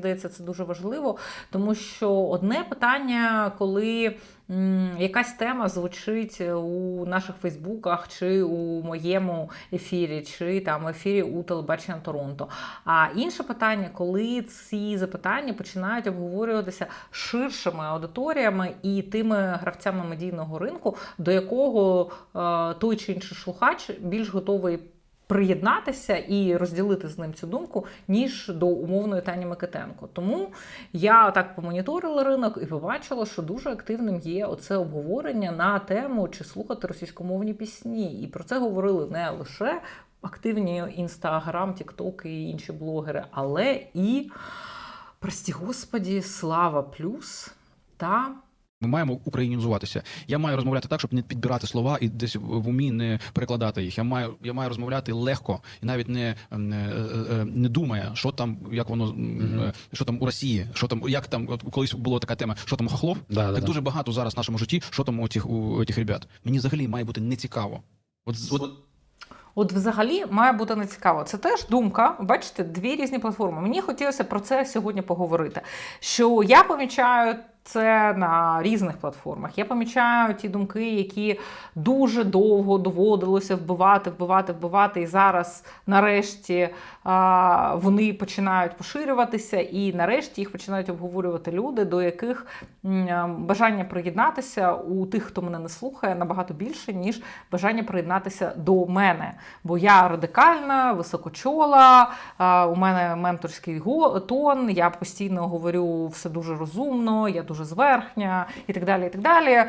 здається, це дуже важливо, тому що одне питання, коли якась тема звучить у наших Фейсбуках, чи у моєму ефірі, чи там ефірі у телебачення Торонто. А інше питання, коли ці запитання починають обговорюватися ширшими аудиторіями і тими гравцями медійного ринку, до якого е, той чи інший слухач більш готовий. Приєднатися і розділити з ним цю думку, ніж до умовної Тані Микитенко. Тому я так помоніторила ринок і побачила, що дуже активним є оце обговорення на тему, чи слухати російськомовні пісні. І про це говорили не лише активні інстаграм, тікток і інші блогери, але і, прості господі, слава плюс та Ми маємо українізуватися. Я маю розмовляти так, щоб не підбирати слова і десь в умі не перекладати їх. Я маю, я маю розмовляти легко і навіть не, ем, е, е, не думає, що там, як воно м, е, що там у Росії, що там, як там от колись була така тема, що там хохлов. Да, да, так да. дуже багато зараз в нашому житті, що там у тих у тих ребят. Мені взагалі має бути нецікаво. От, от От взагалі має бути нецікаво. Це теж думка. Бачите, дві різні платформи. Мені хотілося про це сьогодні поговорити. Що я помічаю це на різних платформах. Я помічаю ті думки, які дуже довго доводилося вбивати, вбивати, вбивати. І зараз, нарешті, вони починають поширюватися, і нарешті їх починають обговорювати люди, до яких бажання приєднатися у тих, хто мене не слухає, набагато більше, ніж бажання приєднатися до мене. Бо я радикальна, високочола, у мене менторський тон, я постійно говорю все дуже розумно, я дуже зверхня і так далі. І так далі. Е,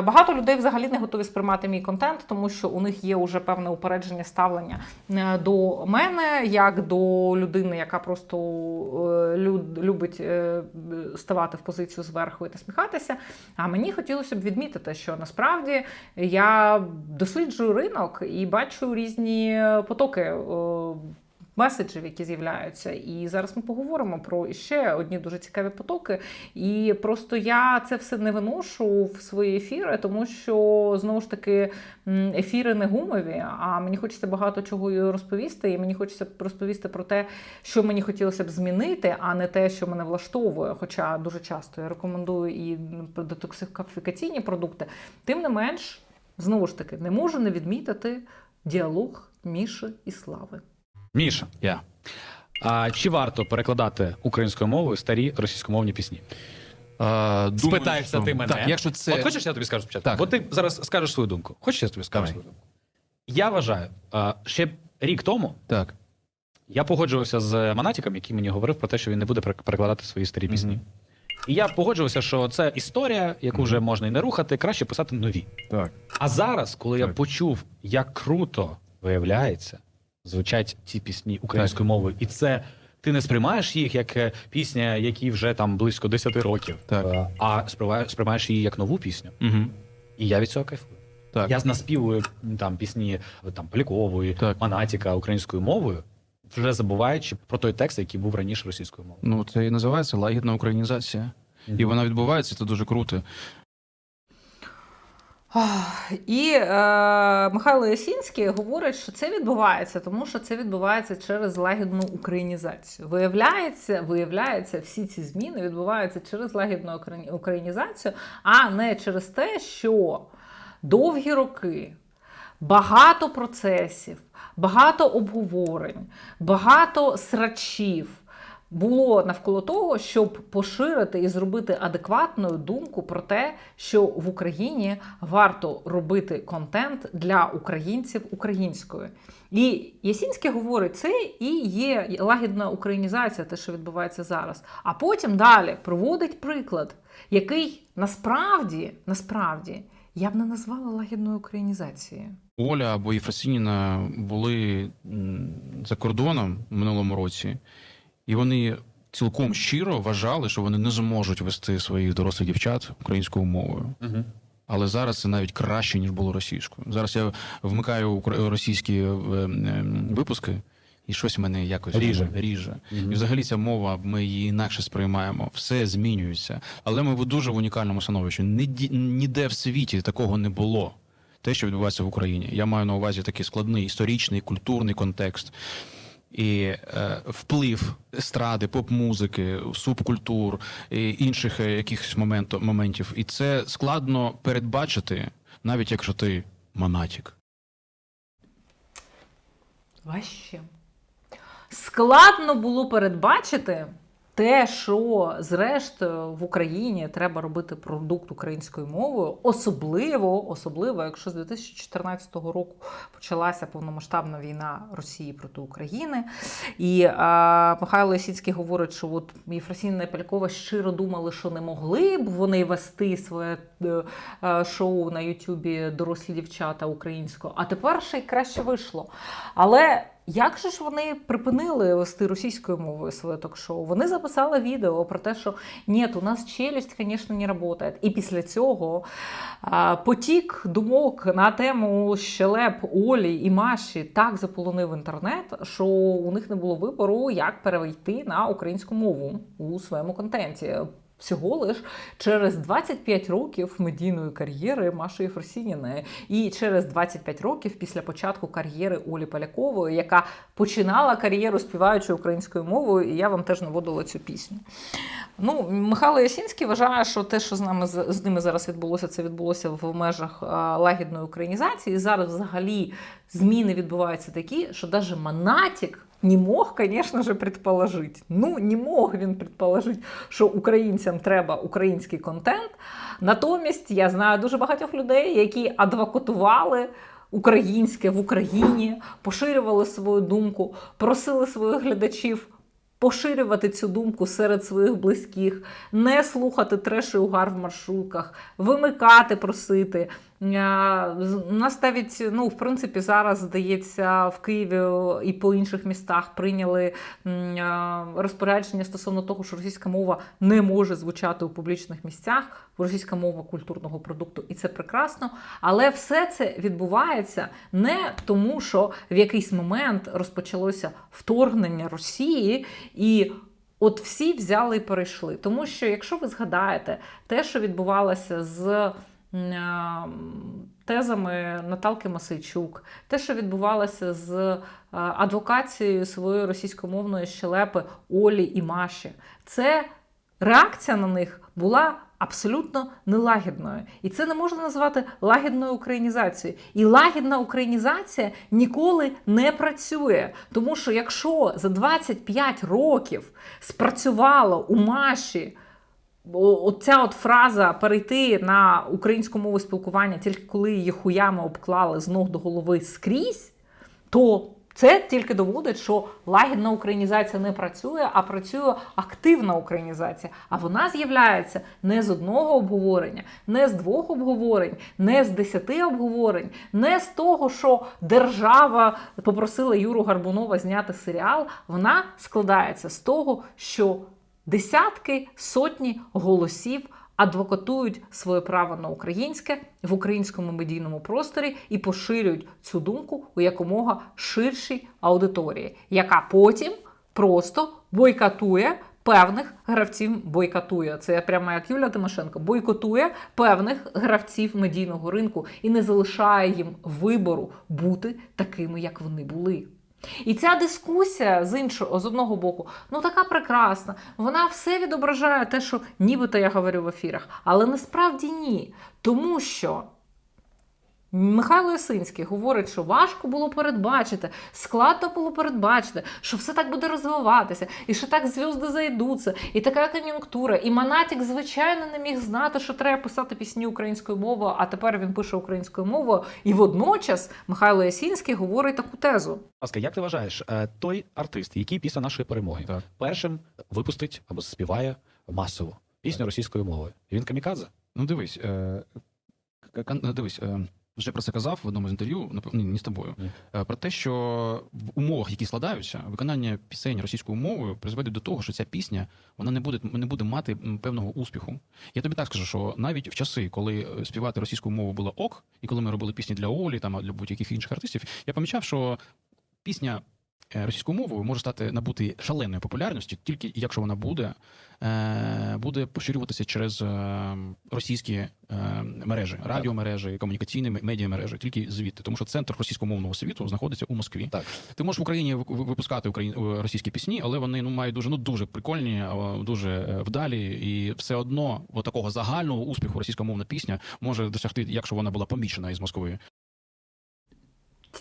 Багато людей взагалі не готові сприймати мій контент, тому що у них є вже певне упередження ставлення е, до мене, як до людини, яка просто е, любить ставати в позицію зверху і насміхатися. А мені хотілося б відмітити, що насправді я досліджую ринок і бачу різні потоки. Меседжів, які з'являються, і зараз ми поговоримо про ще одні дуже цікаві потоки. І просто я це все не виношу в свої ефіри, тому що знову ж таки ефіри не гумові. А мені хочеться багато чого розповісти. І мені хочеться розповісти про те, що мені хотілося б змінити, а не те, що мене влаштовує. Хоча дуже часто я рекомендую і детоксифікаційні продукти. Тим не менш, знову ж таки, не можу не відмітити діалог Міші і Слави. Міша, я. А чи варто перекладати українською мовою старі російськомовні пісні? а, Спитаєшся що- ти мене. Так, якщо це От хочеш, я тобі скажу спочатку? Так. Бо ти зараз скажеш свою думку. Хочеш, я тобі скажу Давай. свою думку? Я вважаю, а, ще рік тому так. я погоджувався з Монатіком, який мені говорив про те, що він не буде перекладати свої старі пісні. Мгм. І я погоджувався, що це історія, яку Мгм. вже можна і не рухати, краще писати нові. Так. А зараз, коли я почув, як круто виявляється, звучать ці пісні українською мовою, і це ти не сприймаєш їх як е, пісня, які вже там близько 10 років, Так. е, а сприймаєш, її як нову пісню. Угу. І я від цього кайфую. Так. Я наспівую там пісні е, там Полякової, Так. Монатіка українською мовою, вже забуваючи про той текст, який був раніше російською мовою. Ну, це і називається лагідна українізація. І вона відбувається, це дуже круто. І е, Михайло Ясінський говорить, що це відбувається, тому що це відбувається через лагідну українізацію. Виявляється, виявляється, всі ці зміни відбуваються через лагідну українізацію, а не через те, що довгі роки, багато процесів, багато обговорень, багато срачів було навколо того, щоб поширити і зробити адекватну думку про те, що в Україні варто робити контент для українців українською. І Ясінський говорить, це і є лагідна українізація, те, що відбувається зараз. А потім далі проводить приклад, який насправді, насправді я б не назвала лагідною українізацією. Оля або Єфросініна були за кордоном в минулому році, і вони цілком щиро вважали, що вони не зможуть вести своїх дорослих дівчат українською мовою. Угу. Але зараз це навіть краще, ніж було російською. Зараз я вмикаю російські е, е, випуски, і щось мене якось Ріже. ріже. І взагалі ця мова, ми її інакше сприймаємо, все змінюється. Але ми в дуже в унікальному становищі. Ніді- Ніде в світі такого не було. Те, що відбувається в Україні. Я маю на увазі такий складний історичний, культурний контекст. І е, вплив естради, поп-музики, субкультур і інших е, якихось моменту, моментів. І це складно передбачити, навіть якщо ти монатік. Ваще. Складно було передбачити те, що зрештою в Україні треба робити продукт українською мовою, особливо, особливо, якщо з 2014 року почалася повномасштабна війна Росії проти України. І а, Михайло Ясіцький говорить, що от Єфросінія і Палькова щиро думали, що не могли б вони вести своє е, е, шоу на Ютубі дорослі дівчата українською, а тепер ще й краще вийшло. Але як же ж вони припинили вести російською мовою своє ток-шоу? Вони записали відео про те, що ні, у нас челюсть, звісно, не працює. І після цього потік думок на тему щелеп Олі і Маші так заполонив інтернет, що у них не було вибору, як перейти на українську мову у своєму контенті. Всього лиш через 25 років медійної кар'єри Маші Єфросініної і через 25 років після початку кар'єри Олі Полякової, яка починала кар'єру співаючи українською мовою, і я вам теж наводила цю пісню. Ну, Михайло Ясінський вважає, що те, що з нами з ними зараз відбулося, це відбулося в межах лагідної українізації. І зараз взагалі зміни відбуваються такі, що навіть Монатік не мог, звісно ж, предположити. Ну, не мог він предположити, що українцям треба український контент. Натомість я знаю дуже багатьох людей, які адвокатували українське в Україні, поширювали свою думку, просили своїх глядачів. Поширювати цю думку серед своїх близьких, не слухати треш і угар в маршрутках, вимикати, просити. У нас навіть, ну, в принципі, зараз, здається, в Києві і по інших містах прийняли розпорядження стосовно того, що російська мова не може звучати у публічних місцях, російська мова культурного продукту, і це прекрасно. Але все це відбувається не тому, що в якийсь момент розпочалося вторгнення Росії і. От всі взяли і перейшли. Тому що, якщо ви згадаєте те, що відбувалося з тезами Наталки Масейчук, те, що відбувалося з адвокацією своєї російськомовної щелепи Олі і Маші, це реакція на них була абсолютно нелагідною. І це не можна назвати лагідною українізацією. І лагідна українізація ніколи не працює. Тому що якщо за 25 років спрацювало у Маші Оця от фраза перейти на українську мову спілкування тільки коли її хуями обклали з ног до голови скрізь, то це тільки доводить, що лагідна українізація не працює, а працює активна українізація. А вона з'являється не з одного обговорення, не з двох обговорень, не з десяти обговорень, не з того, що держава попросила Юру Гарбунова зняти серіал. Вона складається з того, що десятки, сотні голосів адвокатують своє право на українське в українському медійному просторі і поширюють цю думку у якомога ширшій аудиторії, яка потім просто бойкотує. Певних гравців бойкотує. Це прямо як Юля Тимошенко бойкотує певних гравців медійного ринку і не залишає їм вибору бути такими, як вони були. І ця дискусія з іншого, з одного боку, ну така прекрасна. Вона все відображає те, що нібито я говорю в ефірах, але насправді ні. Тому що Михайло Ясинський говорить, що важко було передбачити, складно було передбачити, що все так буде розвиватися, і що так зв'язки зайдуться, і така кон'юнктура. І Монатік, звичайно, не міг знати, що треба писати пісні українською мовою, а тепер він пише українською мовою. І водночас Михайло Ясінський говорить таку тезу. ласка, як ти вважаєш, е, той артист, який після нашої перемоги Так. першим випустить або співає масово пісню російською мовою? Він камікадзе? Ну, дивись, е, дивись, е, вже про це казав в одному з інтерв'ю, ні, не з тобою. Е, Про те, що в умовах, які складаються, виконання пісень російською мовою призведе до того, що ця пісня вона не буде не буде мати певного успіху. Я тобі так скажу, що навіть в часи, коли е, співати російською мовою було ок, і коли ми робили пісні для Олі там для будь-яких інших артистів, я помічав, що пісня російською мовою може стати набути шаленої популярності, тільки якщо вона буде, е, буде поширюватися через е, російські е, мережі, радіомережі, комунікаційні медіамережі, тільки звідти, тому що центр російськомовного світу знаходиться у Москві. Так. Ти можеш в Україні ви- ви- випускати україн... е, російські пісні, але вони ну мають дуже ну дуже прикольні, е, дуже е, вдалі, і все одно такого загального успіху російськомовна пісня може досягти, якщо вона була помічена із Москви.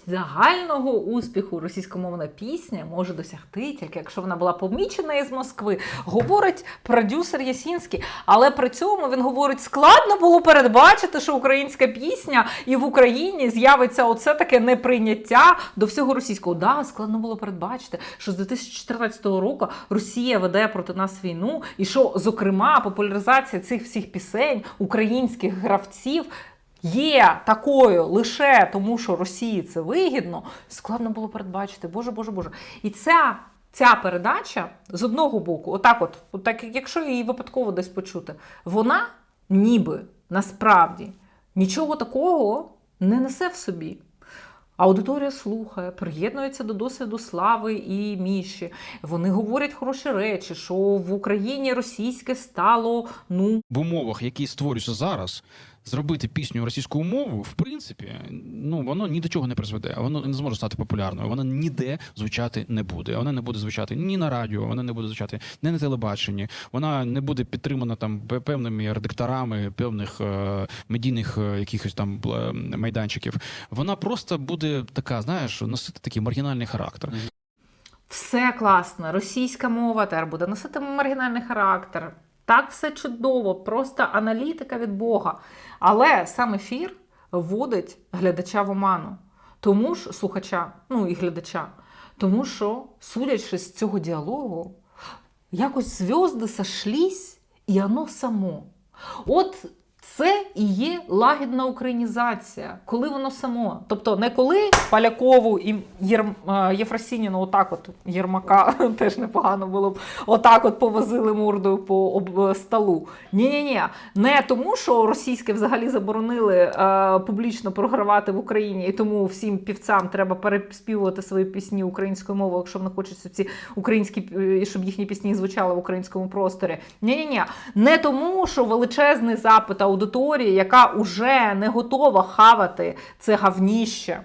Загального успіху російськомовна пісня може досягти тільки якщо вона була помічена із Москви, говорить продюсер Ясінський. Але при цьому він говорить: складно було передбачити, що українська пісня і в Україні з'явиться оце таке неприйняття до всього російського. Да, складно було передбачити, що з 2014 року Росія веде проти нас війну, і що, зокрема, популяризація цих всіх пісень українських гравців є такою лише тому, що Росії це вигідно, складно було передбачити. Боже, Боже, Боже. І ця, ця передача з одного боку, отак, от, отак, якщо її випадково десь почути, вона ніби насправді нічого такого не несе в собі. Аудиторія слухає, приєднується до досвіду слави і міші. Вони говорять хороші речі, що в Україні російське стало ну в умовах, які створюються зараз, зробити пісню російською мовою, в принципі, ну воно ні до чого не призведе. Воно не зможе стати популярною. Воно ніде звучати не буде. Вона не буде звучати ні на радіо, вона не буде звучати ні на телебаченні. Вона не буде підтримана там певними редакторами певних е, медійних е, якихось там майданчиків. Вона просто буде така, знаєш, носити такий маргінальний характер. Все класно, російська мова тепер буде носити маргінальний характер. Так все чудово, просто аналітика від Бога. Але сам ефір вводить глядача в оману. Тому ж слухача, ну і глядача. Тому що, судячи з цього діалогу, якось зв'язки сошлись, і воно само. От це і є лагідна українізація, коли воно само. Тобто не коли Полякову і е, Єфросініну отак от Єрмака теж непогано було б, отак от повозили мордою по об... столу. Ні-ні-ні. Не тому, що російське взагалі заборонили е, публічно програвати в Україні, і тому всім півцям треба переспівувати свої пісні українською мовою, якщо вони хочуть ці українські е, щоб їхні пісні звучали в українському просторі. Ні-ні-ні. Не тому, що величезний запит аудиторії, яка уже не готова хавати це гавніще.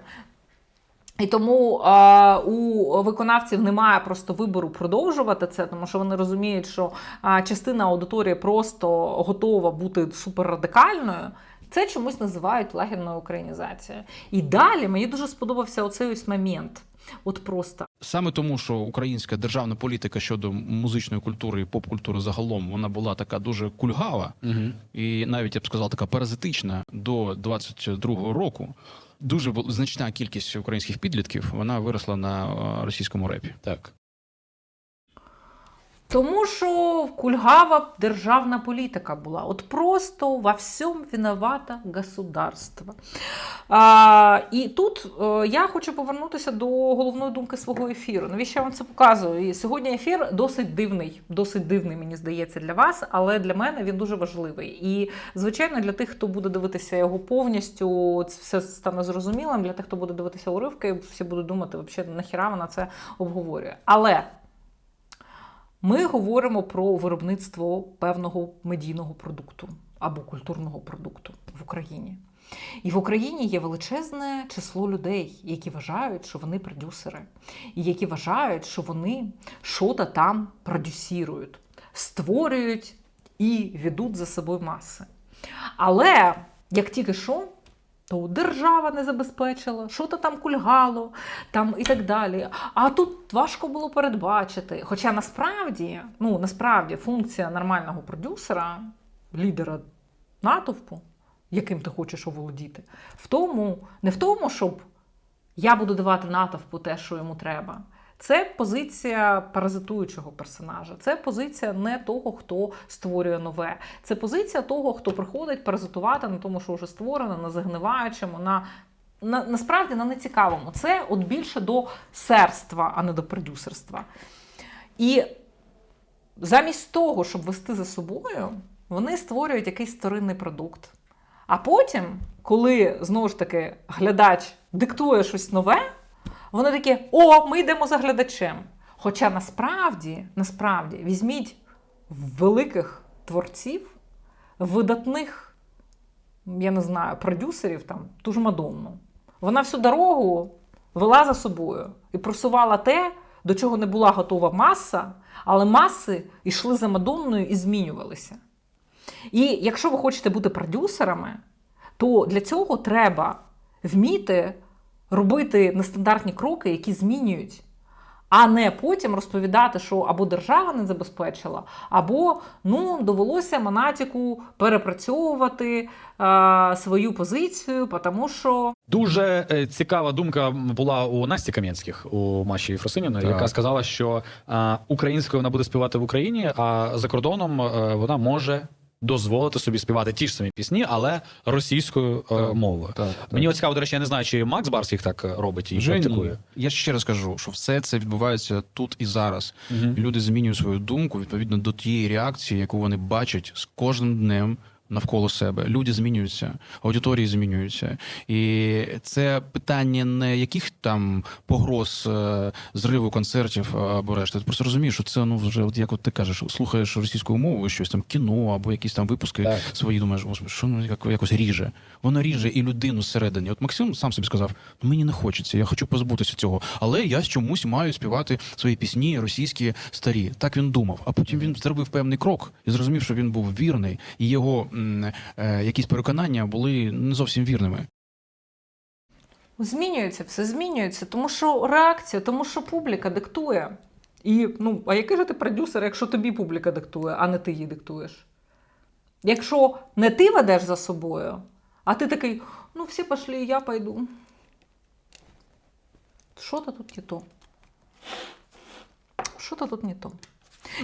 І тому е, у виконавців немає просто вибору продовжувати це, тому що вони розуміють, що е, частина аудиторії просто готова бути суперрадикальною. Це чомусь називають лагідною українізацією. І далі мені дуже сподобався оцей ось момент. От просто Саме тому, що українська державна політика щодо музичної культури і поп-культури загалом вона була така дуже кульгава, Угу. і навіть я б сказав, така паразитична до 22-го року. Дуже значна кількість українських підлітків вона виросла на е, російському репі. Так. Тому що кульгава державна політика була. От просто во всьому виновата государство. А, і тут е, я хочу повернутися до головної думки свого ефіру. Навіщо я вам це показую? І сьогодні ефір досить дивний, досить дивний, мені здається, для вас, але для мене він дуже важливий. І, звичайно, для тих, хто буде дивитися його повністю, це все стане зрозумілим. Для тих, хто буде дивитися уривки, всі будуть думати, взагалі, нахіра вона це обговорює. Але. Ми говоримо про виробництво певного медійного продукту або культурного продукту в Україні. І в Україні є величезне число людей, які вважають, що вони продюсери, і які вважають, що вони що-то там продюсірують, створюють і ведуть за собою маси. Але як тільки що, то держава не забезпечила, що то там кульгало, там і так далі. А тут важко було передбачити. Хоча насправді, ну насправді функція нормального продюсера, лідера натовпу, яким ти хочеш оволодіти, в тому, не в тому, щоб я буду давати натовпу те, що йому треба. Це позиція паразитуючого персонажа. Це позиція не того, хто створює нове. Це позиція того, хто приходить паразитувати на тому, що вже створено, на загниваючому, на, на насправді на нецікавому. Це от більше до серства, а не до продюсерства. І замість того, щоб вести за собою, вони створюють якийсь старинний продукт. А потім, коли знову ж таки глядач диктує щось нове, Вони такі: о, ми йдемо за глядачем. Хоча насправді, насправді, візьміть великих творців, видатних, я не знаю, продюсерів, там, ту ж Мадонну. Вона всю дорогу вела за собою і просувала те, до чого не була готова маса, але маси йшли за Мадонною і змінювалися. І якщо ви хочете бути продюсерами, то для цього треба вміти робити нестандартні кроки, які змінюють, а не потім розповідати, що або держава не забезпечила, або ну, довелося Монатіку перепрацьовувати е, свою позицію, тому що Дуже е, цікава думка була у Насті Кам'янських у Маші Єфросиніної, яка сказала, що е, українською вона буде співати в Україні, а за кордоном е, вона може дозволити собі співати ті ж самі пісні, але російською е, Так. мовою. Так, Мені от цікаво, до речі, я не знаю, чи Макс Барс їх так е, робить і Вже практикує. ні. Я ще раз кажу, що все це відбувається тут і зараз. Угу. Люди змінюють свою думку відповідно до тієї реакції, яку вони бачать з кожним днем. Навколо себе люди змінюються, аудиторії змінюються, і це питання не яких там погроз е, зриву концертів або решти. Ти просто розумієш, що це ну вже от як от ти кажеш, слухаєш російською мовою щось там кіно або якісь там випуски Так. свої. Думаєш, що ну як, якось ріже. Воно ріже і людину зсередині. От Максим сам собі сказав: «Ну, мені не хочеться, я хочу позбутися цього. Але я чомусь маю співати свої пісні російські старі. Так він думав. А потім він зробив певний крок і зрозумів, що він був вірний, і його якісь переконання були не зовсім вірними. змінюється, все змінюється, тому що реакція, тому що публіка диктує. І ну, а який же ти продюсер, якщо тобі публіка диктує, а не ти її диктуєш? Якщо не ти ведеш за собою, а ти такий, ну всі пішли, я пойду. Що-то тут не то. Що-то тут не то.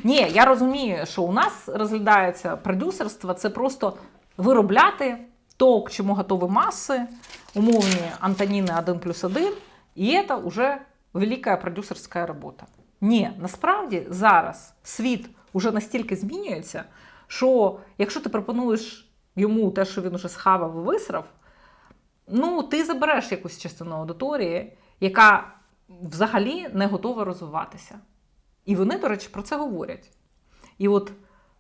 Ні, я розумію, що у нас розглядається продюсерство це просто виробляти то, к чому готові маси, умовні Антоніни 1 плюс 1, і це вже велика продюсерська робота. Ні, насправді зараз світ уже настільки змінюється, що якщо ти пропонуєш йому те, що він уже схавав і висрав, ну ти забереш якусь частину аудиторії, яка взагалі не готова розвиватися. І вони, до речі, про це говорять. І от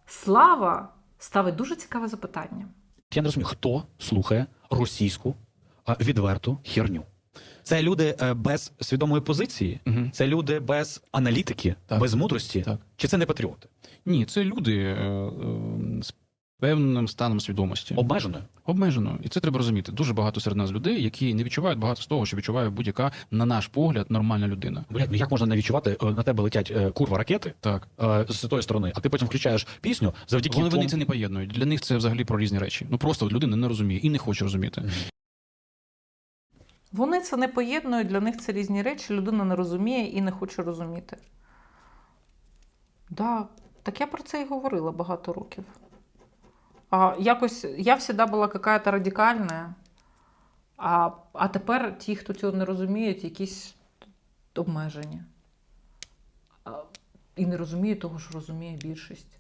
слава ставить дуже цікаве запитання. Я не розумію, хто слухає російську відверту херню. Це люди е, без свідомої позиції, угу. це люди без аналітики, Так. без мудрості. Так. Чи це не патріоти? Ні, це люди е, е, з певним станом свідомості. Обмеженою. Обмежено, і це треба розуміти. Дуже багато серед нас людей, які не відчувають багато з того, що відчуває будь-яка, на наш погляд, нормальна людина. Блядь, ну як можна не відчувати, е, на тебе летять е, курва ракети Так, е, з тої сторони, а ти потім включаєш пісню завдяки вони, вони це не поєднують. Для них це взагалі про різні речі. Ну просто людина не розуміє і не хоче розуміти. Вони це не поєднують, для них це різні речі, людина не розуміє і не хоче розуміти. Да, так я про це і говорила багато років. А якось я завжди була какая-то радикальна, а, а тепер ті, хто цього не розуміють, якісь обмежені. А, І не розуміють того, що розуміє більшість.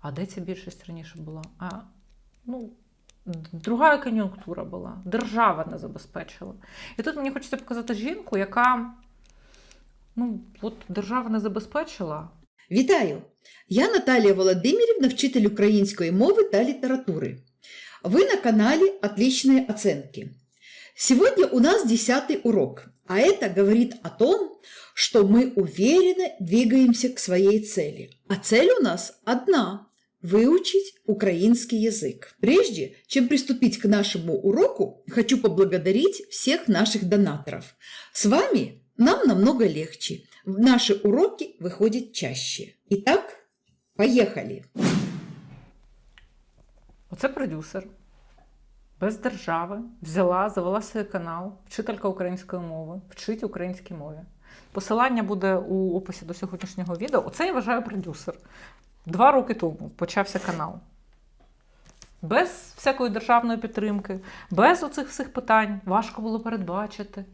А де ця більшість раніше була? А, ну, друга кон'юнктура була. Держава не забезпечила. І тут мені хочеться показати жінку, яка ну, от держава не забезпечила, Вітаю! Я Наталія Володимирівна, вчитель української мови та літератури. Вы на канале «Отличные оценки». Сегодня у нас десятый урок, а это говорит о том, что мы уверенно двигаемся к своей цели. А цель у нас одна – выучить украинский язык. Прежде чем приступить к нашему уроку, хочу поблагодарить всех наших донаторов. С вами нам намного легче. Наши уроки выходят чаще. Итак, поехали. Оце продюсер без держави взяла, завела свій канал, вчителька української мови, вчить українській мові. Посилання буде у описі до сьогоднішнього відео. Оце я вважаю продюсер. Два роки тому почався канал. Без всякої державної підтримки, без оцих всіх питань. Важко було передбачити.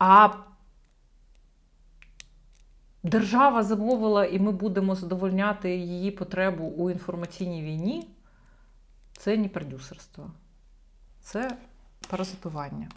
А держава замовила, і ми будемо задовольняти її потребу у інформаційній війні. Це не продюсерство. Це паразитування.